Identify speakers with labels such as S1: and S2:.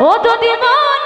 S1: ও যদি মন